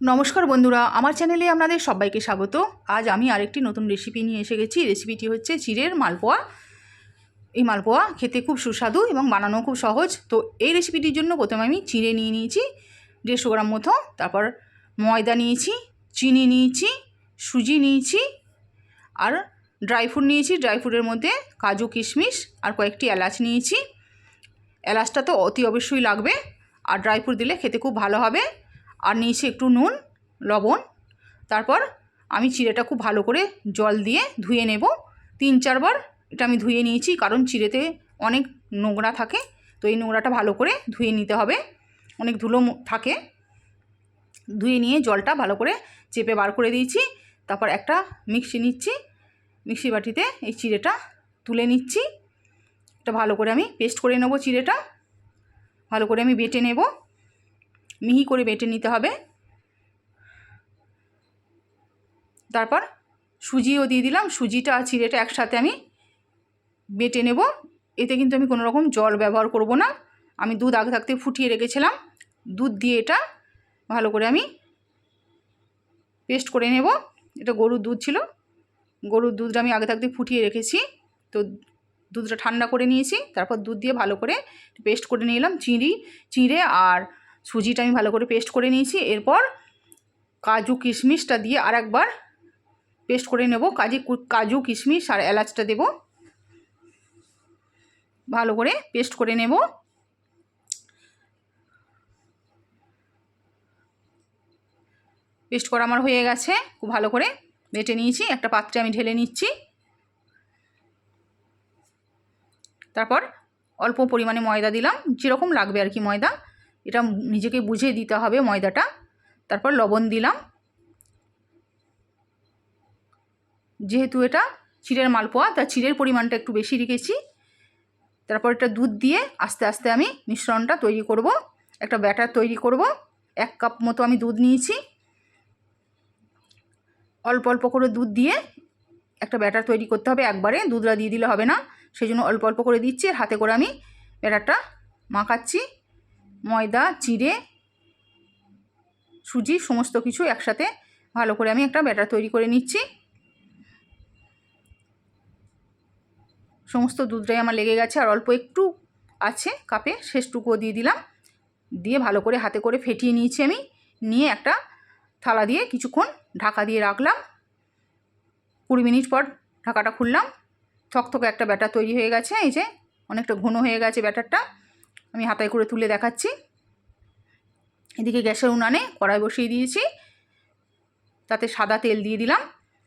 নমস্কার বন্ধুরা, আমার চ্যানেলে আপনাদের সবাইকে স্বাগত। আজ আমি আরেকটি নতুন রেসিপি নিয়ে এসে গেছি। রেসিপিটি হচ্ছে চিড়ের মালপোয়া। এই মালপোয়া খেতে খুব সুস্বাদু এবং বানানো খুব সহজ। তো এই রেসিপিটির জন্য প্রথমে আমি চিড়ে নিয়ে নিয়েছি, দেড়শো গ্রাম মতো। তারপর ময়দা নিয়েছি, চিনি নিয়েছি, সুজি নিয়েছি, আর ড্রাই ফ্রুট নিয়েছি। ড্রাই ফ্রুটের মধ্যে কাজু, কিশমিশ আর কয়েকটি এলাচ নিয়েছি। এলাচটা তো অতি অবশ্যই লাগবে। আর ড্রাই ফ্রুট দিলে খেতে খুব ভালো হবে। আর নিয়েছি একটু নুন, লবণ। তারপর আমি চিড়েটা খুব ভালো করে জল দিয়ে ধুয়ে নেব। তিন চারবার এটা আমি ধুয়ে নিয়েছি কারণ চিড়েতে অনেক নোংরা থাকে, তো এই নোংরাটা ভালো করে ধুয়ে নিতে হবে। অনেক ধুলো থাকে। ধুয়ে নিয়ে জলটা ভালো করে চেপে বার করে দিয়েছি। তারপর একটা মিক্সি নিচ্ছি। মিক্সি বাটিতে এই চিড়েটা তুলে নিচ্ছি। এটা ভালো করে আমি পেস্ট করে নেব চিড়েটা। ভালো করে আমি বেটে নেব। মিহি করে বেটে নিতে হবে। তারপর সুজিও দিয়ে দিলাম। সুজিটা আর চিড়েটা একসাথে আমি বেটে নেব। এতে কিন্তু আমি কোনো রকম জল ব্যবহার করব না। আমি দুধ আগে থাকতে ফুটিয়ে রেখেছিলাম। দুধ দিয়ে এটা ভালো করে আমি পেস্ট করে নেব। এটা গরুর দুধ ছিল। গরুর দুধটা আমি আগে থাকতে ফুটিয়ে রেখেছি। তো দুধটা ঠান্ডা করে নিয়েছি। তারপর দুধ দিয়ে ভালো করে পেস্ট করে নিলাম চিঁড়ি, চিঁড়ে আর সুজিটা আমি ভালো করে পেস্ট করে নিয়েছি। এরপর কাজু কিশমিশটা দিয়ে আর একবার পেস্ট করে নেব। কাজু কাজু কিশমিশ আর এলাচটা দেব। ভালো করে পেস্ট করে নেব। পেস্ট করা আমার হয়ে গেছে। খুব ভালো করে বেটে নিয়েছি। একটা পাত্রে আমি ঢেলে নিচ্ছি। তারপর অল্প পরিমাণে ময়দা দিলাম। যেরকম লাগবে আর কি ময়দা। এটা নিজেকে বুঝে দিতে হবে ময়দাটা। তারপর লবণ দিলাম। যেহেতু এটা চিড়ের মালপোয়া তা চিড়ের পরিমাণটা একটু বেশি রেখেছি। তারপর এটা দুধ দিয়ে আস্তে আস্তে আমি মিশ্রণটা তৈরি করব। একটা ব্যাটার তৈরি করব। এক কাপ মতো আমি দুধ নিয়েছি। অল্প অল্প করে দুধ দিয়ে একটা ব্যাটার তৈরি করতে হবে একবারে দুধটা দিয়ে দিলে হবে না। সেই জন্য অল্প অল্প করে দিচ্ছি আর হাতে করে আমি ব্যাটারটা মাখাচ্ছি। ময়দা চিড়ে সুজি, সমস্ত কিছু একসাথে ভালো করে আমি একটা ব্যাটার তৈরি করে নিচ্ছি। সমস্ত দুধটাই আমার লেগে গেছে আর অল্প একটু আছে কাপে, শেষটুকুও দিয়ে দিলাম। দিয়ে ভালো করে হাতে করে ফেটিয়ে নিয়েছি আমি। নিয়ে একটা থালা দিয়ে কিছুক্ষণ ঢাকা দিয়ে রাখলাম। কুড়ি মিনিট পর ঢাকাটা খুললাম। থকথকে একটা ব্যাটার তৈরি হয়ে গেছে। এই যে অনেকটা ঘন হয়ে গেছে ব্যাটারটা। আমি হাতায় করে তুলে দেখাচ্ছি। এদিকে গ্যাসের উনানে কড়াই বসিয়ে দিয়েছি। তাতে সাদা তেল দিয়ে দিলাম।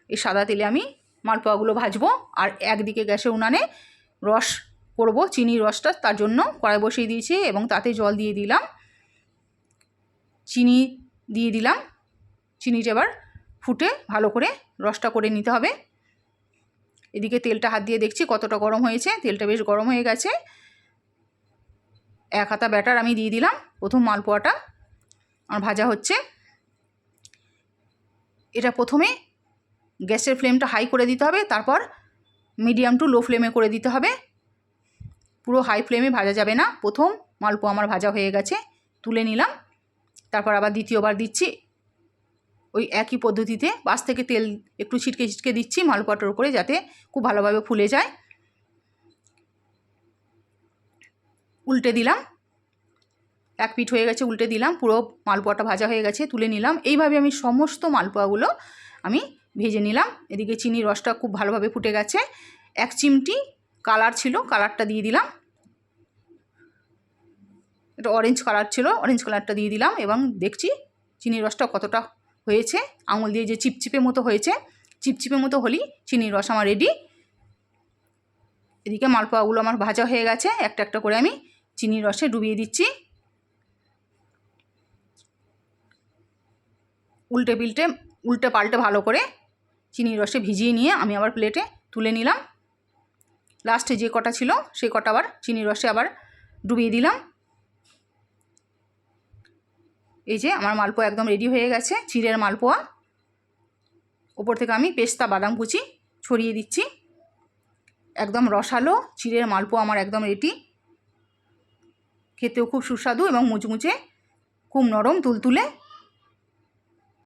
এই সাদা তেলে আমি মালপোয়াগুলো ভাজবো আর একদিকে গ্যাসের উনানে রস করব, চিনির রসটা তার জন্য কড়াই বসিয়ে দিয়েছি এবং তাতে জল দিয়ে দিলাম। চিনি দিয়ে দিলাম। চিনিটা এবার ফুটে ভালো করে রসটা করে নিতে হবে। এদিকে তেলটা হাত দিয়ে দেখছি কতটা গরম হয়েছে। তেলটা বেশ গরম হয়ে গেছে। এক হাতা ব্যাটার আমি দিয়ে দিলাম। প্রথম মালপোয়াটা আমার ভাজা হচ্ছে। এটা প্রথমে গ্যাসের ফ্লেমটা হাই করে দিতে হবে, তারপর মিডিয়াম টু লো ফ্লেমে করে দিতে হবে। পুরো হাই ফ্লেমে ভাজা যাবে না। প্রথম মালপোয়া আমার ভাজা হয়ে গেছে, তুলে নিলাম। তারপর আবার দ্বিতীয়বার দিচ্ছি। ওই একই পদ্ধতিতে বাস থেকে তেল একটু ছিটকে ছিটকে দিচ্ছি মালপোয়াটার উপরে যাতে খুব ভালোভাবে ফুলে যায়। উল্টে দিলাম। এক পিঠ হয়ে গেছে, উল্টে দিলাম। পুরো মালপোয়াটা ভাজা হয়ে গেছে, তুলে নিলাম। এইভাবে আমি সমস্ত মালপোয়াগুলো আমি ভেজে নিলাম। এদিকে চিনির রসটা খুব ভালোভাবে ফুটে গেছে। এক চিমটি কালার ছিল, কালারটা দিয়ে দিলাম। এটা অরেঞ্জ কালার ছিল অরেঞ্জ কালারটা দিয়ে দিলাম এবং দেখছি চিনির রসটা কতটা হয়েছে। আঙুল দিয়ে যে চিপচিপে মতো হয়েছে, চিপচিপে মতো হলেই চিনির রস আমার রেডি এদিকে মালপোয়াগুলো আমার ভাজা হয়ে গেছে, একটা একটা করে আমি চিনির রসে ডুবিয়ে দিচ্ছি। উল্টে পিল্টে, উল্টে পাল্টে ভালো করে চিনির রসে ভিজিয়ে নিয়ে আমি আবার প্লেটে তুলে নিলাম। লাস্টে যে কটা ছিল সেই কটা আবার চিনির রসে আবার ডুবিয়ে দিলাম। এই যে আমার মালপোয়া একদম রেডি হয়ে গেছে, চিড়ের মালপোয়া। ওপর থেকে আমি পেস্তা বাদাম কুচি ছড়িয়ে দিচ্ছি। একদম রসালো চিড়ের মালপোয়া আমার একদম রেডি খেতেও খুব সুস্বাদু এবং মুচমুচে খুব নরম তুলতুলে।